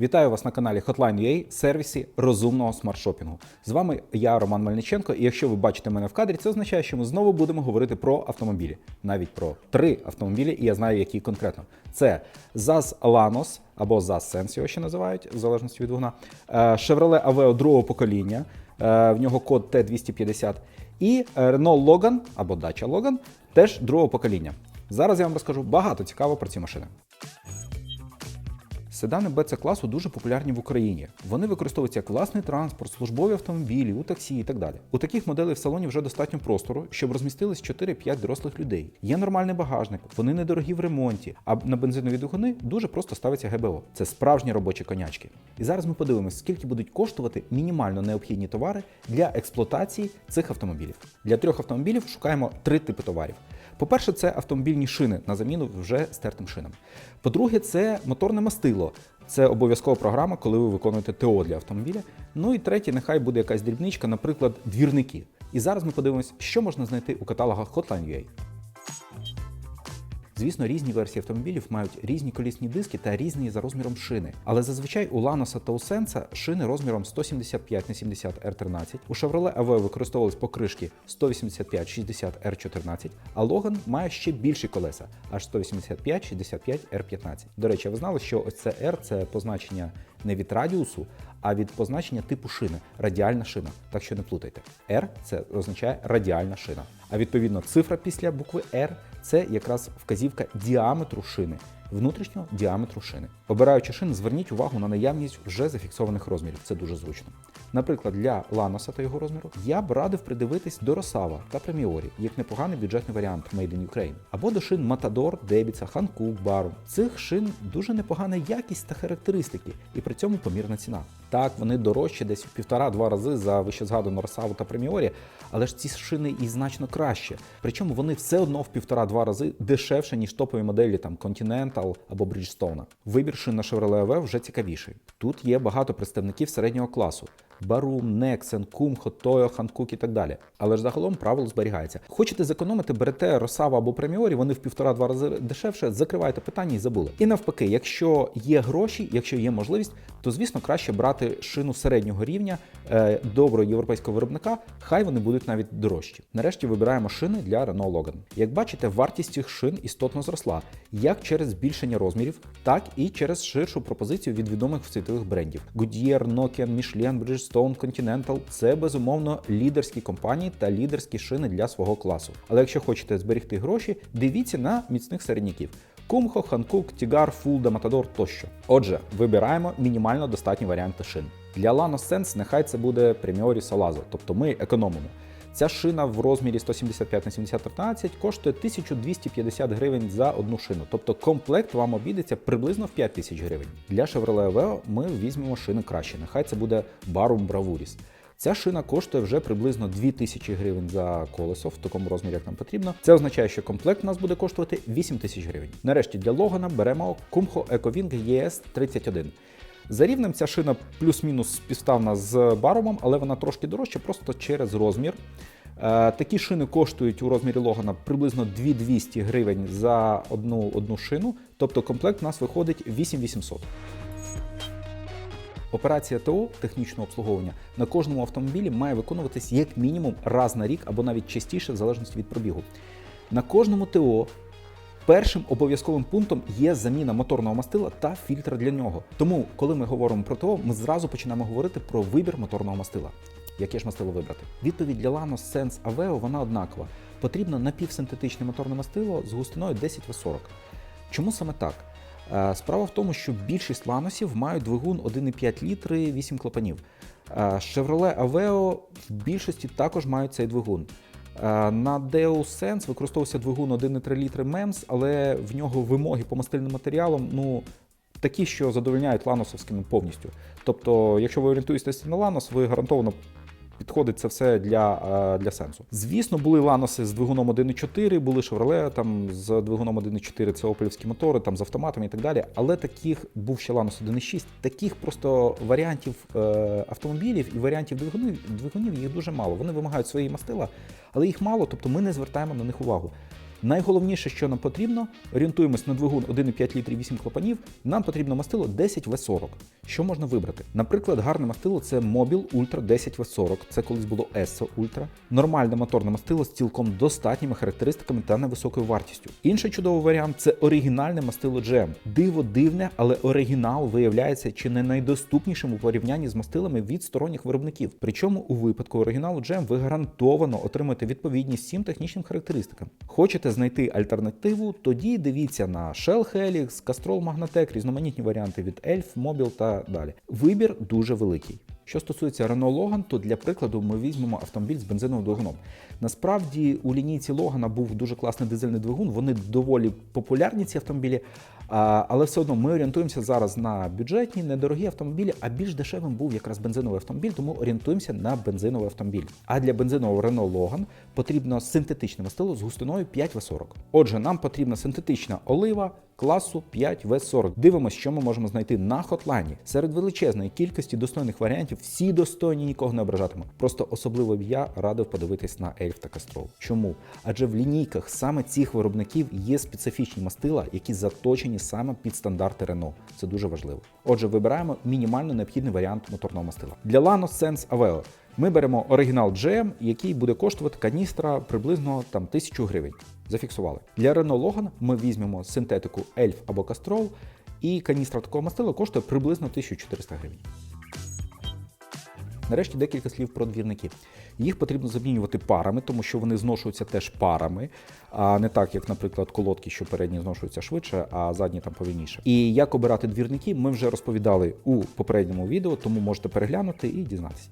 Вітаю вас на каналі Hotline.ua, сервісі розумного смарт-шопінгу. З вами я, Роман Мельниченко, і якщо ви бачите мене в кадрі, це означає, що ми знову будемо говорити про автомобілі. Навіть про три автомобілі, і я знаю, які конкретно. Це ZAZ Lanos або Sense його ще називають, в залежності від двигуна, е, Chevrolet Aveo другого покоління, е, в нього код T250, і Renault Logan або Dacia Logan теж другого покоління. Зараз я вам розкажу багато цікавого про ці машини. Седани BC класу дуже популярні в Україні. Вони використовуються як власний транспорт, службові автомобілі, у таксі і так далі. У таких моделей в салоні вже достатньо простору, щоб розмістились 4-5 дорослих людей. Є нормальний багажник, вони недорогі в ремонті, а на бензинові двигуни дуже просто ставиться ГБО. Це справжні робочі конячки. І зараз ми подивимося, скільки будуть коштувати мінімально необхідні товари для експлуатації цих автомобілів. Для трьох автомобілів шукаємо три типи товарів. По-перше, це автомобільні шини на заміну вже стертим шинам. По-друге, це моторне мастило. Це обов'язкова програма, коли ви виконуєте ТО для автомобіля. Ну і третє, нехай буде якась дрібничка, наприклад, двірники. І зараз ми подивимось, що можна знайти у каталогах Hotline.ua. Звісно, різні версії автомобілів мають різні колісні диски та різні за розміром шини. Але зазвичай у Lanos та у Sensa шини розміром 175 на 70 R13, у Chevrolet Aveo використовувались покришки 185 60 R14, а Logan має ще більші колеса аж 185 65 R15. До речі, ви знали, що ось це R це позначення не від радіусу, а від позначення типу шини радіальна шина. Так що не плутайте. R це означає радіальна шина. А відповідно цифра після букви R це якраз вказівка діаметру шини, внутрішнього діаметру шини. Обираючи шини, зверніть увагу на наявність вже зафіксованих розмірів. Це дуже зручно. Наприклад, для Ланоса та його розміру я б радив придивитись до Росава та Преміорі як непоганий бюджетний варіант Made in Ukraine. або до шин Matador, Дебіца, Hankook, Barum. Цих шин дуже непогана якість та характеристики, і при цьому помірна ціна. Так, вони дорожчі десь в півтора-два рази за вищезгадану Росаву та Преміорі, але ж ці шини і значно краще. Причому вони все одно в півтора-два рази дешевше, ніж топові моделі там Continental або Bridgestone. Вибір шин на Chevrolet EV вже цікавіший. Тут є багато представників середнього класу. Barum, Nexen, Kumho, Toyo, Hankook і так далі. Але ж загалом правило зберігається. Хочете зекономити, берете Росава або Преміорі, вони в півтора-два рази дешевше, закривайте питання і забули. І навпаки, якщо є гроші, якщо є можливість, то звісно краще брати шину середнього рівня е, доброго європейського виробника, хай вони будуть навіть дорожчі. Нарешті вибираємо шини для Renault Logan. Як бачите, вартість цих шин істотно зросла, як через збільшення розмірів, так і через ширшу пропозицію від відомих світових брендів: Goodyear, Nokian, Michelin, Bridgestone, Continental – це безумовно лідерські компанії та лідерські шини для свого класу. Але якщо хочете зберегти гроші, дивіться на міцних середняків. Kumho, Hankook, Tigar, Fulda, Matador тощо. Отже, вибираємо мінімально достатні варіанти шин. Для Lanos Sense нехай це буде Premiori Solazzo, тобто ми економимо. Ця шина в розмірі 175 на 70 13 коштує 1250 гривень за одну шину. Тобто комплект вам обійдеться приблизно в 5000 гривень. Для Chevrolet Aveo ми візьмемо шини краще. Нехай це буде Barum Bravuris. Ця шина коштує вже приблизно 2000 гривень за колесо в такому розмірі, як нам потрібно. Це означає, що комплект у нас буде коштувати 8000 гривень. Нарешті для Логана беремо Kumho EcoWing ES 31. За рівнем ця шина плюс-мінус співставна з барумом, але вона трошки дорожча, просто через розмір. Е, Такі шини коштують у розмірі Логана приблизно 2200 гривень за одну, одну шину, тобто комплект у нас виходить 8800. Операція ТО технічного обслуговування на кожному автомобілі має виконуватись як мінімум раз на рік або навіть частіше, в залежності від пробігу. На кожному ТО першим обов'язковим пунктом є заміна моторного мастила та фільтра для нього. Тому, коли ми говоримо про ТО, ми зразу починаємо говорити про вибір моторного мастила. Яке ж мастило вибрати? Відповідь для Lanos Sense Aveo вона однакова. Потрібно напівсинтетичне моторне мастило з густиною 10В40. Чому саме так? Е, Справа в тому, що більшість ланосів мають двигун 1,5 літри 8 клапанів. Е, Chevrolet Aveo в більшості також мають цей двигун. Е, На Deus Sense використовувався двигун 1,3 літри MEMS, але в нього вимоги по мастильним матеріалам ну, такі, що задовольняють ланосовськими повністю. Тобто, якщо ви орієнтуєтесь на ланос, ви гарантовано підходить це все для, е, для сенсу. Звісно, були ланоси з двигуном 1.4, були Chevrolet там з двигуном 1.4, це опелівські мотори, там з автоматами і так далі. Але таких був ще ланос 1.6, таких просто варіантів е, автомобілів і варіантів двигунів, двигунів їх дуже мало. Вони вимагають свої мастила, але їх мало, тобто ми не звертаємо на них увагу. Найголовніше, що нам потрібно, орієнтуємось на двигун 1,5 літрів 8 клапанів, нам потрібно мастило 10В40. Що можна вибрати? Наприклад, гарне мастило це Mobil Ultra 10В40, це колись було Esso Ultra. Нормальне моторне мастило з цілком достатніми характеристиками та невисокою вартістю. Інший чудовий варіант це оригінальне мастило GM. Диво дивне, але оригінал виявляється чи не найдоступнішим у порівнянні з мастилами від сторонніх виробників. Причому у випадку оригіналу GM ви гарантовано отримаєте відповідність всім технічним характеристикам. Хочете знайти альтернативу? Тоді дивіться на Shell Helix, Castrol Magnatec, різноманітні варіанти від Elf, Mobil та далі. Вибір дуже великий. Що стосується Renault Logan, то для прикладу ми візьмемо автомобіль з бензиновим двигуном. Насправді у лінійці Логана був дуже класний дизельний двигун, вони доволі популярні ці автомобілі, але все одно ми орієнтуємося зараз на бюджетні, недорогі автомобілі, а більш дешевим був якраз бензиновий автомобіль, тому орієнтуємося на бензиновий автомобіль. А для бензинового Renault Logan потрібно синтетичне мастило з густиною 5В40. Отже, нам потрібна синтетична олива класу 5В40. Дивимося, що ми можемо знайти на хотлайні. Серед величезної кількості достойних варіантів всі достойні нікого не ображатиму. Просто особливо б я радив подивитись на Ельф та Кастрол. Чому? Адже в лінійках саме цих виробників є специфічні мастила, які заточені саме під стандарти Renault. Це дуже важливо. Отже, вибираємо мінімально необхідний варіант моторного мастила. Для Lanos Sense Aveo ми беремо оригінал GM, який буде коштувати каністра приблизно там 1000 гривень. Зафіксували. Для Renault Logan ми візьмемо синтетику Elf або Castrol, і каністра такого мастила коштує приблизно 1400 гривень. Нарешті декілька слів про двірники. Їх потрібно замінювати парами, тому що вони зношуються теж парами, а не так, як, наприклад, колодки, що передні зношуються швидше, а задні там повільніше. І як обирати двірники, ми вже розповідали у попередньому відео, тому можете переглянути і дізнатися.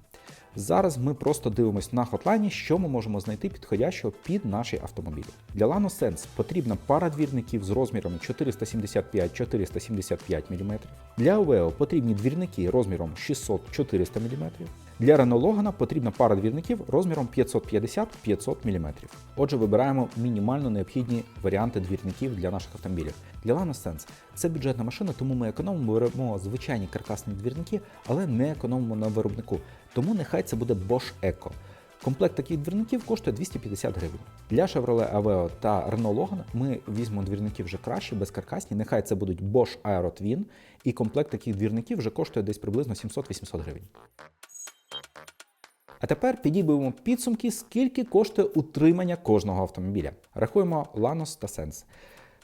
Зараз ми просто дивимось на хотлайні, що ми можемо знайти підходящого під наші автомобілі. Для Lano Sense потрібна пара двірників з розміром 475-475 мм. Для Oveo потрібні двірники розміром 600-400 мм. Для Renault Logan потрібна пара двірників розміром 550-500 мм. Отже, вибираємо мінімально необхідні варіанти двірників для наших автомобілів. Для Lano Sense це бюджетна машина, тому ми економимо беремо звичайні каркасні двірники, але не економимо на виробнику. Тому нехай це буде Bosch Eco. Комплект таких двірників коштує 250 гривень. Для Chevrolet Aveo та Renault Logan ми візьмемо двірники вже кращі, безкаркасні. Нехай це будуть Bosch Aero Twin, і комплект таких двірників вже коштує десь приблизно 700-800 гривень. А тепер підіб'ємо підсумки, скільки коштує утримання кожного автомобіля. Рахуємо Lanos та Sense.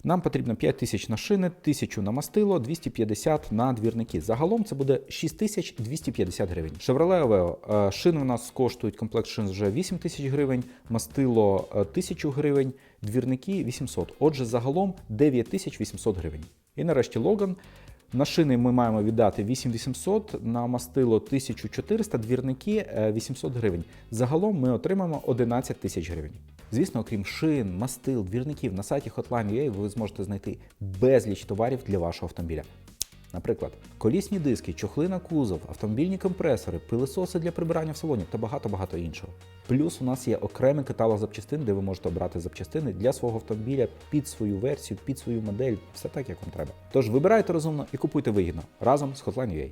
Нам потрібно 5 тисяч на шини, 1000 на мастило, 250 на двірники. Загалом це буде 6250 гривень. Chevrolet Aveo. е, Шини у нас коштують комплект шин вже 8 тисяч гривень, мастило е, 1000 гривень, двірники 800. Отже, загалом 9800 гривень. І нарешті Logan. На шини ми маємо віддати 8800, на мастило 1400, двірники е, 800 гривень. Загалом ми отримаємо 11 тисяч гривень. Звісно, окрім шин, мастил, двірників, на сайті Hotline.ua ви зможете знайти безліч товарів для вашого автомобіля. Наприклад, колісні диски, чохли на кузов, автомобільні компресори, пилесоси для прибирання в салоні та багато-багато іншого. Плюс у нас є окремий каталог запчастин, де ви можете обрати запчастини для свого автомобіля під свою версію, під свою модель, все так, як вам треба. Тож вибирайте розумно і купуйте вигідно разом з Hotline.ua.